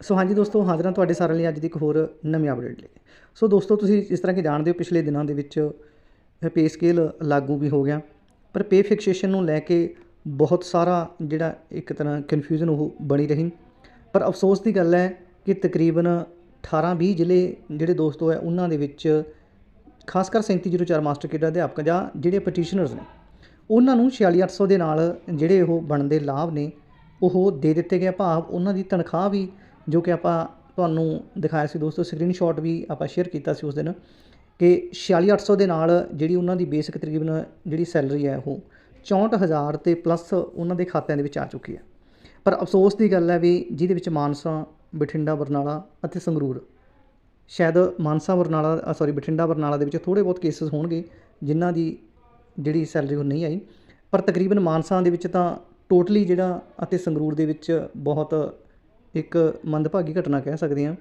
ਸੋ ਹਾਂਜੀ ਦੋਸਤੋ, ਹਾਜ਼ਰ ਹਾਂ ਤੁਹਾਡੇ ਸਾਰਿਆਂ ਲਈ ਅੱਜ ਦੀ ਇੱਕ ਹੋਰ ਨਵੀਂ ਅਪਡੇਟ ਲਈ। ਸੋ ਦੋਸਤੋ, ਤੁਸੀਂ ਜਿਸ ਤਰ੍ਹਾਂ ਕਿ ਜਾਣਦੇ ਹੋ, ਪਿਛਲੇ ਦਿਨਾਂ ਦੇ ਵਿੱਚ ਪੇ ਸਕੇਲ ਲਾਗੂ ਵੀ ਹੋ ਗਿਆ, ਪਰ ਪੇ ਫਿਕਸੇਸ਼ਨ ਨੂੰ ਲੈ ਕੇ ਬਹੁਤ ਸਾਰਾ ਜਿਹੜਾ ਇੱਕ ਤਰ੍ਹਾਂ ਕਨਫਿਊਜ਼ਨ ਉਹ ਬਣੀ ਰਹੀ। ਪਰ ਅਫਸੋਸ ਦੀ ਗੱਲ ਹੈ ਕਿ ਤਕਰੀਬਨ 18 20 ਜ਼ਿਲ੍ਹੇ ਜਿਹੜੇ ਦੋਸਤੋ ਹੈ, ਉਹਨਾਂ ਦੇ ਵਿੱਚ ਖਾਸ ਕਰ 3704 ਮਾਸਟਰ ਕੇਡਰ ਅਧਿਆਪਕ ਜਾਂ ਜਿਹੜੇ ਪਟੀਸ਼ਨਰਸ ਨੇ, ਉਹਨਾਂ ਨੂੰ 46800 ਦੇ ਨਾਲ ਜਿਹੜੇ ਉਹ ਬਣਦੇ ਲਾਭ ਨੇ, ਉਹ ਦੇ ਦਿੱਤੇ ਗਏ ਭਾਵ ਉਹਨਾਂ ਦੀ ਤਨਖਾਹ ਵੀ ਜੋ ਕਿ ਆਪਾਂ ਤੁਹਾਨੂੰ ਦਿਖਾਇਆ ਸੀ ਦੋਸਤੋ ਸਕਰੀਨਸ਼ਾਟ ਵੀ ਆਪਾਂ ਸ਼ੇਅਰ ਕੀਤਾ ਸੀ ਉਸ ਦਿਨ ਕਿ 46800 ਦੇ ਨਾਲ ਜਿਹੜੀ ਉਹਨਾਂ ਦੀ ਬੇਸਿਕ ਤਕਰੀਬਨ ਜਿਹੜੀ ਸੈਲਰੀ ਹੈ ਉਹ 64000 ਤੇ ਪਲੱਸ ਉਹਨਾਂ ਦੇ ਖਾਤਿਆਂ ਦੇ ਵਿੱਚ ਆ ਚੁੱਕੀ ਹੈ। ਪਰ ਅਫਸੋਸ ਦੀ ਗੱਲ ਹੈ ਵੀ ਜਿਹਦੇ ਵਿੱਚ ਮਾਨਸਾ, ਬਠਿੰਡਾ, ਬਰਨਾਲਾ ਅਤੇ ਸੰਗਰੂਰ, ਸ਼ਾਇਦ ਮਾਨਸਾ, ਬਰਨਾਲਾ ਸੌਰੀ ਬਠਿੰਡਾ, ਬਰਨਾਲਾ ਦੇ ਵਿੱਚ ਥੋੜੇ ਬਹੁਤ ਕੇਸਸ ਹੋਣਗੇ ਜਿਨ੍ਹਾਂ ਦੀ ਜਿਹੜੀ ਸੈਲਰੀ ਉਹ ਨਹੀਂ ਆਈ। ਪਰ ਤਕਰੀਬਨ ਮਾਨਸਾ ਦੇ ਵਿੱਚ ਤਾਂ ਟੋਟਲੀ ਜਿਹੜਾ ਅਤੇ ਸੰਗਰੂਰ ਦੇ ਵਿੱਚ ਬਹੁਤ ਇੱਕ ਮੰਦਭਾਗੀ ਘਟਨਾ ਕਹਿ ਸਕਦੇ ਹਾਂ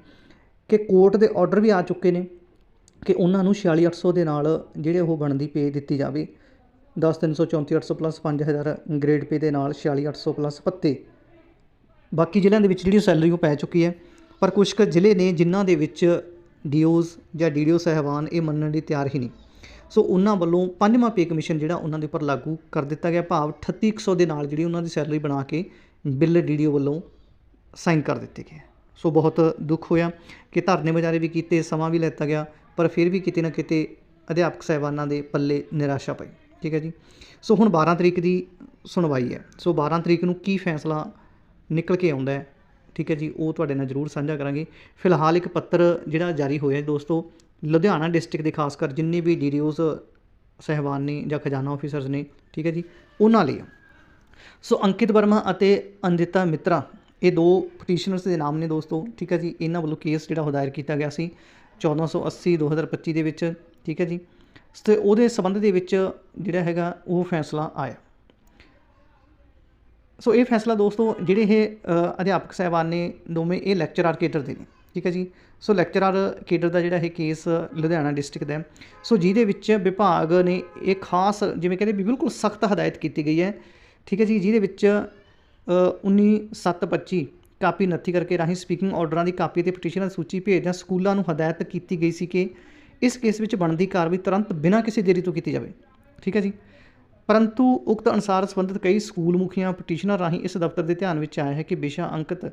ਕਿ ਕੋਰਟ ਦੇ ਆਰਡਰ ਵੀ ਆ ਚੁੱਕੇ ਨੇ ਕਿ ਉਹਨਾਂ ਨੂੰ 46800 ਦੇ ਨਾਲ ਜਿਹੜੇ ਉਹ ਬਣਦੀ ਪੇ ਦਿੱਤੀ ਜਾਵੇ। 10334 ਪਲੱਸ 5000 ਗ੍ਰੇਡ ਪੇ ਦੇ ਨਾਲ 46800 ਪਲੱਸ ਪੱਤੇ। ਬਾਕੀ ਜ਼ਿਲ੍ਹਿਆਂ ਦੇ ਵਿੱਚ ਜਿਹੜੀ ਸੈਲਰੀ ਉਹ ਪੈ ਚੁੱਕੀ ਹੈ, ਪਰ ਕੁਝ ਕੁ ਜ਼ਿਲ੍ਹੇ ਨੇ ਜਿਨ੍ਹਾਂ ਦੇ ਵਿੱਚ ਡੀਓਜ਼ ਜਾਂ ਡੀਡੀਓ ਸਹਿਬਾਨ ਇਹ ਮੰਨਣ ਲਈ ਤਿਆਰ ਹੀ ਨਹੀਂ। ਸੋ ਉਹਨਾਂ ਵੱਲੋਂ ਪੰਜਵਾਂ ਪੇ ਕਮਿਸ਼ਨ ਜਿਹੜਾ ਉਹਨਾਂ ਦੇ ਉੱਪਰ ਲਾਗੂ ਕਰ ਦਿੱਤਾ ਗਿਆ, ਭਾਵ 3800 ਦੇ ਨਾਲ ਜਿਹੜੀ ਉਹਨਾਂ ਦੀ ਸੈਲਰੀ ਬਣਾ ਕੇ ਬਿੱਲ ਡੀਡੀਓ ਵੱਲੋਂ ਸਾਈਨ ਕਰ ਦਿੱਤੇ ਗਏ। ਸੋ ਬਹੁਤ ਦੁੱਖ ਹੋਇਆ ਕਿ ਧਰਨੇ ਵਿਚਾਰੇ ਵੀ ਕੀਤੇ, ਸਮਾਂ ਵੀ ਲੈਤਾ ਗਿਆ, ਪਰ ਫਿਰ ਵੀ ਕਿਤੇ ਨਾ ਕਿਤੇ ਅਧਿਆਪਕ ਸਹਿਬਾਨਾਂ ਦੇ ਪੱਲੇ ਨਿਰਾਸ਼ਾ ਪਈ। ਠੀਕ ਹੈ ਜੀ? ਸੋ ਹੁਣ 12 ਤਰੀਕ ਦੀ ਸੁਣਵਾਈ ਹੈ। ਸੋ 12 ਤਰੀਕ ਨੂੰ ਕੀ ਫੈਸਲਾ ਨਿਕਲ ਕੇ ਆਉਂਦਾ ਹੈ? ਠੀਕ ਹੈ ਜੀ, ਉਹ ਤੁਹਾਡੇ ਨਾਲ ਜ਼ਰੂਰ ਸਾਂਝਾ ਕਰਾਂਗੇ। ਫਿਲਹਾਲ ਇੱਕ ਪੱਤਰ ਜਿਹੜਾ ਜਾਰੀ ਹੋਇਆ ਦੋਸਤੋ, ਲੁਧਿਆਣਾ ਡਿਸਟ੍ਰਿਕਟ ਦੇ ਖਾਸ ਕਰ ਜਿੰਨੇ ਵੀ ਡੀਡੀਓਜ਼ ਸਹਿਬਾਨ ਨੇ ਜਾਂ ਖਜ਼ਾਨਾ ਆਫੀਸਰਸ ਨੇ, ਠੀਕ ਹੈ ਜੀ, ਉਹਨਾਂ ਲਈ। ਸੋ ਅੰਕਿਤ ਵਰਮਾ ਅਤੇ ਅੰਦਿਤਾ ਮਿੱਤਰਾ ਇਹ ਦੋ ਪਟੀਸ਼ਨਰਸ ਦੇ ਨਾਮ ਨੇ ਦੋਸਤੋ, ਠੀਕ ਹੈ ਜੀ? ਇਹਨਾਂ ਵੱਲੋਂ ਕੇਸ ਜਿਹੜਾ ਉਹ ਦਾਇਰ ਕੀਤਾ ਗਿਆ ਸੀ 1480 2025 ਦੇ ਵਿੱਚ, ਠੀਕ ਹੈ ਜੀ? ਤੇ ਉਹਦੇ ਸੰਬੰਧ ਦੇ ਵਿੱਚ ਜਿਹੜਾ ਹੈਗਾ ਉਹ ਫੈਸਲਾ ਆਇਆ। ਸੋ ਇਹ ਫੈਸਲਾ ਦੋਸਤੋ, ਜਿਹੜੇ ਇਹ ਅਧਿਆਪਕ ਸਹਿਬਾਨ ਨੇ ਦੋਵੇਂ ਇਹ ਲੈਕਚਰਰ ਕੇਡਰ ਦੇ ਨੇ, ਠੀਕ ਹੈ ਜੀ? ਸੋ ਲੈਕਚਰਰ ਕੇਡਰ ਦਾ ਜਿਹੜਾ ਇਹ ਕੇਸ ਲੁਧਿਆਣਾ ਡਿਸਟ੍ਰਿਕਟ ਦਾ ਸੋ ਜਿਹਦੇ ਵਿੱਚ ਵਿਭਾਗ ਨੇ ਇਹ ਖਾਸ, ਜਿਵੇਂ ਕਹਿੰਦੇ ਵੀ ਬਿਲਕੁਲ ਸਖਤ ਹਦਾਇਤ ਕੀਤੀ ਗਈ ਹੈ, ਠੀਕ ਹੈ ਜੀ? ਜਿਹਦੇ ਵਿੱਚ 19725 ਕਾਪੀ ਨੱਥੀ ਕਰਕੇ ਰਾਹੀਂ ਸਪੀਕਿੰਗ ਆਰਡਰਾਂ ਦੀ ਕਾਪੀ ਅਤੇ ਪਟੀਸ਼ਨਾਂ ਦੀ ਸੂਚੀ ਭੇਜਦਿਆਂ ਸਕੂਲਾਂ ਨੂੰ ਹਦਾਇਤ ਕੀਤੀ ਗਈ ਸੀ ਕਿ ਇਸ ਕੇਸ ਵਿੱਚ ਬਣਦੀ ਕਾਰਵਾਈ ਤੁਰੰਤ ਬਿਨਾਂ ਕਿਸੇ ਦੇਰੀ ਤੋਂ ਕੀਤੀ ਜਾਵੇ। ਠੀਕ ਹੈ ਜੀ? ਪਰੰਤੂ ਉਕਤ ਅਨੁਸਾਰ ਸੰਬੰਧਿਤ ਕਈ ਸਕੂਲ ਮੁਖੀਆਂ ਪਟੀਸ਼ਨਰ ਰਾਹੀਂ ਇਸ ਦਫ਼ਤਰ ਦੇ ਧਿਆਨ ਵਿੱਚ ਆਇਆ ਹੈ ਕਿ ਵਿਸ਼ਾ ਅੰਕਿਤ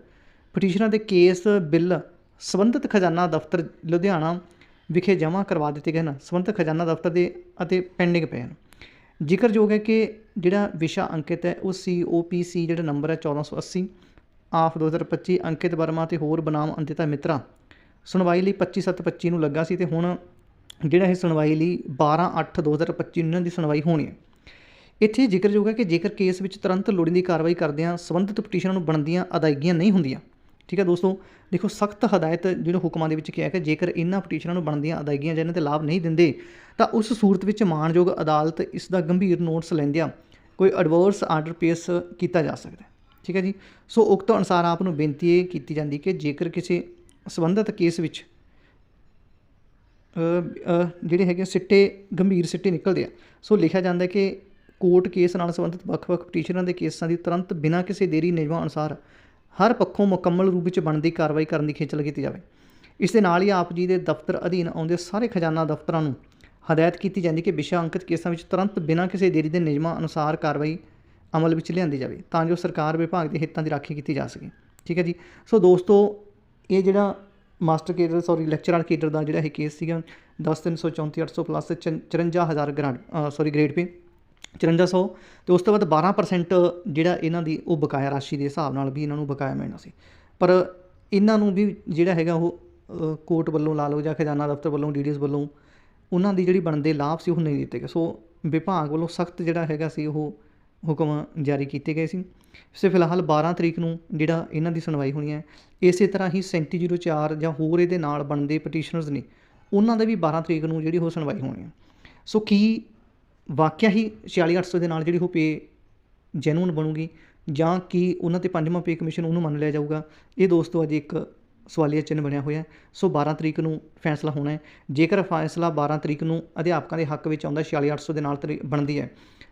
ਪਟੀਸ਼ਨਾਂ ਦੇ ਕੇਸ, ਬਿੱਲ ਸੰਬੰਧਿਤ ਖਜ਼ਾਨਾ ਦਫ਼ਤਰ ਲੁਧਿਆਣਾ ਵਿਖੇ ਜਮ੍ਹਾਂ ਕਰਵਾ ਦਿੱਤੇ ਗਏ ਹਨ। ਸੰਬੰਧਿਤ ਖਜ਼ਾਨਾ ਦਫ਼ਤਰ ਦੇ ਅਤੇ ਪੈਂਡਿੰਗ ਪਏ ਹਨ। ਜ਼ਿਕਰਯੋਗ ਹੈ ਕਿ ਜਿਹੜਾ ਵਿਸ਼ਾ ਅੰਕਿਤ ਹੈ, ਉਹ ਸੀ ਓ ਪੀ ਸੀ ਜਿਹੜਾ ਨੰਬਰ ਹੈ 1480 ਆਫ 2025 ਅੰਕਿਤ ਵਰਮਾ ਤੇ ਹੋਰ ਬਨਾਮ ਅੰਤਿਤਾ ਮਿੱਤਰਾ। ਸੁਣਵਾਈ ਲਈ 25/7/25 ਨੂੰ ਲੱਗਾ ਸੀ ਤੇ ਹੁਣ ਜਿਹੜਾ ਇਹ ਸੁਣਵਾਈ ਲਈ 12/8/2025 ਨੂੰ ਇਹਨਾਂ ਦੀ ਸੁਣਵਾਈ ਹੋਣੀ ਹੈ। ਇੱਥੇ ਜ਼ਿਕਰਯੋਗ ਹੈ ਕਿ ਜੇਕਰ ਕੇਸ ਵਿੱਚ ਤੁਰੰਤ ਲੋੜੀਂਦੀ ਕਾਰਵਾਈ ਕਰਦਿਆਂ ਸੰਬੰਧਿਤ ਪਟੀਸ਼ਨਾਂ ਨੂੰ ਬਣਦੀਆਂ ਅਦਾਇਗੀਆਂ ਨਹੀਂ ਹੁੰਦੀਆਂ ਠੀਕ ਹੈ ਦੋਸਤੋ? ਦੇਖੋ, ਸਖਤ ਹਦਾਇਤ ਜਿਹੜੇ ਹੁਕਮਾਂ ਦੇ ਵਿੱਚ ਕਿਹਾ ਹੈ ਕਿ ਜੇਕਰ ਇਹਨਾਂ ਪਟੀਸ਼ਨਾਂ ਨੂੰ ਬਣਦੀਆਂ ਅਦਾਇਗੀਆਂ ਜਾਂ ਇਹਨਾਂ ਤੇ ਲਾਭ ਨਹੀਂ ਦਿੰਦੇ, ਤਾਂ ਉਸ ਸੂਰਤ ਵਿੱਚ ਮਾਣਯੋਗ ਅਦਾਲਤ ਇਸ ਦਾ ਗੰਭੀਰ ਨੋਟਿਸ ਲੈਂਦਿਆਂ ਕੋਈ ਐਡਵਰਸ ਆਰਡਰ ਪੇਸ਼ ਕੀਤਾ ਜਾ ਸਕਦਾ ਹੈ। ਠੀਕ ਹੈ ਜੀ? ਸੋ ਉਕਤ ਅਨੁਸਾਰ ਆਪ ਨੂੰ ਬੇਨਤੀ ਇਹ ਕੀਤੀ ਜਾਂਦੀ ਕਿ ਜੇਕਰ ਕਿਸੇ ਸੰਬੰਧਿਤ ਕੇਸ ਵਿੱਚ ਜਿਹੜੇ ਹੈਗੇ ਸਿੱਟੇ, ਗੰਭੀਰ ਸਿੱਟੇ ਨਿਕਲਦੇ ਆ, ਸੋ ਲਿਖਿਆ ਜਾਂਦਾ ਕਿ ਕੋਰਟ ਕੇਸ ਨਾਲ ਸੰਬੰਧਿਤ ਵੱਖ-ਵੱਖ ਪਟੀਸ਼ਨਾਂ ਦੇ ਕੇਸਾਂ ਦੀ ਤੁਰੰਤ ਬਿਨਾਂ ਕਿਸੇ ਦੇਰੀ ਨਿਯਮਾਂ ਅਨੁਸਾਰ ਹਰ ਪੱਖੋਂ ਮੁਕੰਮਲ ਰੂਪ ਵਿੱਚ ਬਣਦੀ ਕਾਰਵਾਈ ਕਰਨ ਦੀ ਖੇਚਲ ਕੀਤੀ ਜਾਵੇ। ਇਸ ਦੇ ਨਾਲ ਹੀ ਆਪ ਜੀ ਦੇ ਦਫ਼ਤਰ ਅਧੀਨ ਆਉਂਦੇ ਸਾਰੇ ਖਜ਼ਾਨਾ ਦਫ਼ਤਰਾਂ ਨੂੰ ਹਦਾਇਤ ਕੀਤੀ ਜਾਂਦੀ ਕਿ ਵਿਸ਼ਾ ਅੰਕਿਤ ਕੇਸਾਂ ਵਿੱਚ ਤੁਰੰਤ ਬਿਨਾਂ ਕਿਸੇ ਦੇਰੀ ਦੇ ਨਿਯਮਾਂ ਅਨੁਸਾਰ ਕਾਰਵਾਈ ਅਮਲ ਵਿੱਚ ਲਿਆਂਦੀ ਜਾਵੇ ਤਾਂ ਜੋ ਸਰਕਾਰ ਵਿਭਾਗ ਦੇ ਹਿੱਤਾਂ ਦੀ ਰਾਖੀ ਕੀਤੀ ਜਾ ਸਕੇ। ਠੀਕ ਹੈ ਜੀ? ਸੋ ਦੋਸਤੋ, ਇਹ ਜਿਹੜਾ master cadre sorry lecturer cadre ਦਾ ਜਿਹੜਾ ਇਹ ਕੇਸ ਸੀਗਾ 10334 plus 54000 grant sorry grade pay 5400 ਤੇ ਉਸ ਤੋਂ ਬਾਅਦ 12% ਜਿਹੜਾ ਇਹਨਾਂ ਦੀ ਉਹ ਬਕਾਇਆ ਰਾਸ਼ੀ ਦੇ ਹਿਸਾਬ ਨਾਲ ਵੀ ਇਹਨਾਂ ਨੂੰ ਬਕਾਇਆ ਮਿਲਣਾ ਸੀ। ਪਰ ਇਹਨਾਂ ਨੂੰ ਵੀ ਜਿਹੜਾ ਹੈਗਾ ਉਹ ਕੋਰਟ ਵੱਲੋਂ ਲਾ ਲਓ ਜਾਂ ਖਜ਼ਾਨਾ ਦਫ਼ਤਰ ਵੱਲੋਂ ਡੀਡੀਐਸ ਵੱਲੋਂ ਉਹਨਾਂ ਦੀ ਜਿਹੜੀ ਬਣਦੇ ਲਾਭ ਸੀ ਉਹ ਨਹੀਂ ਦਿੱਤੇ ਗਏ। ਸੋ ਵਿਭਾਗ ਵੱਲੋਂ ਸਖਤ ਜਿਹੜਾ ਹੈਗਾ ਸੀ ਉਹ ਹੁਕਮ ਜਾਰੀ ਕੀਤੇ ਗਏ ਸੀ। ਸੇ ਫਿਲਹਾਲ 12 ਤਰੀਕ ਨੂੰ ਜਿਹੜਾ ਇਹਨਾਂ ਦੀ ਸੁਣਵਾਈ ਹੋਣੀ ਹੈ, ਇਸੇ ਤਰ੍ਹਾਂ ਹੀ 3704 ਜਾਂ ਹੋਰ ਇਹਦੇ ਨਾਲ ਬਣਦੇ ਪਟੀਸ਼ਨਰਸ ਨੇ, ਉਹਨਾਂ ਦੇ ਵੀ 12 ਤਰੀਕ ਨੂੰ ਜਿਹੜੀ ਉਹ ਸੁਣਵਾਈ ਹੋਣੀ ਹੈ। ਸੋ ਕੀ ਵਾਕਿਆ ਹੀ 46800 ਦੇ ਨਾਲ ਜਿਹੜੀ ਉਹ ਪੇ ਜੈਨੂਨ ਬਣੂਗੀ ਜਾਂ ਕਿ ਉਹਨਾਂ ਤੇ ਪੰਜਵਾਂ ਪੇ ਕਮਿਸ਼ਨ ਉਹਨੂੰ ਮੰਨ ਲਿਆ ਜਾਊਗਾ। ਇਹ ਦੋਸਤੋ ਅੱਜ ਇੱਕ ਸਵਾਲੀਆ ਚਿੰਨ੍ਹ ਬਣਿਆ ਹੋਇਆ ਸੋ 12 ਤਰੀਕ ਨੂੰ ਫੈਸਲਾ ਹੋਣਾ ਹੈ। ਜੇਕਰ ਫੈਸਲਾ 12 ਤਰੀਕ ਨੂੰ ਅਧਿਆਪਕਾਂ ਦੇ ਹੱਕ ਵਿੱਚ ਆਉਂਦਾ 46800 ਦੇ ਨਾਲ ਤਰੀ- ਬਣਦੀ ਹੈ,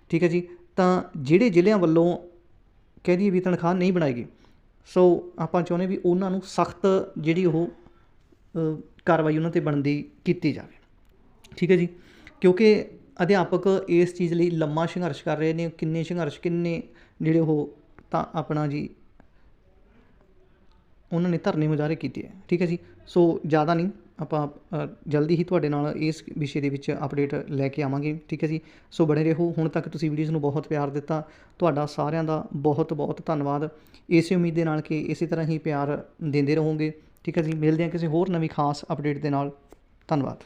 ਠੀਕ ਹੈ ਜੀ, ਤਾਂ ਜਿਹੜੇ ਜ਼ਿਲ੍ਹਿਆਂ ਵੱਲੋਂ ਕਹਿ ਦਈਏ ਵੀ ਤਨਖਾਹ ਨਹੀਂ ਬਣਾਏਗੀ ਸੋ ਆਪਾਂ ਚਾਹੁੰਦੇ ਵੀ ਉਹਨਾਂ ਨੂੰ ਸਖਤ ਜਿਹੜੀ ਉਹ ਕਾਰਵਾਈ ਉਹਨਾਂ ਤੇ ਬਣਦੀ ਕੀਤੀ ਜਾਵੇ। ਠੀਕ ਹੈ ਜੀ, ਕਿਉਂਕਿ ਅਧਿਆਪਕ ਇਸ ਚੀਜ਼ ਲਈ ਲੰਮਾ ਸੰਘਰਸ਼ ਕਰ ਰਹੇ ਨੇ, ਕਿੰਨੇ ਸੰਘਰਸ਼, ਕਿੰਨੇ ਜਿਹੜੇ ਉਹ ਤਾਂ ਆਪਣਾ ਜੀ ਉਹਨਾਂ ਨੇ ਧਰਨੇ ਮੁਜ਼ਾਹਰੇ ਕੀਤੇ ਹੈ ਠੀਕ ਹੈ ਜੀ? ਸੋ ਜ਼ਿਆਦਾ ਨਹੀਂ, ਆਪਾਂ ਜਲਦੀ ਹੀ ਤੁਹਾਡੇ ਨਾਲ ਇਸ ਵਿਸ਼ੇ ਦੇ ਵਿੱਚ ਅਪਡੇਟ ਲੈ ਕੇ ਆਵਾਂਗੇ, ਠੀਕ ਹੈ ਜੀ? ਸੋ ਬਣੇ ਰਹੋ, ਹੁਣ ਤੱਕ ਤੁਸੀਂ ਵੀਡੀਓਜ਼ ਨੂੰ ਬਹੁਤ ਪਿਆਰ ਦਿੱਤਾ, ਤੁਹਾਡਾ ਸਾਰਿਆਂ ਦਾ ਬਹੁਤ ਬਹੁਤ ਧੰਨਵਾਦ। ਇਸੇ ਉਮੀਦ ਦੇ ਨਾਲ ਕਿ ਇਸੇ ਤਰ੍ਹਾਂ ਹੀ ਪਿਆਰ ਦਿੰਦੇ ਰਹੋਗੇ, ਠੀਕ ਹੈ ਜੀ? ਮਿਲਦੇ ਹਾਂ ਕਿਸੇ ਹੋਰ ਨਵੀਂ ਖਾਸ ਅਪਡੇਟ ਦੇ ਨਾਲ। ਧੰਨਵਾਦ।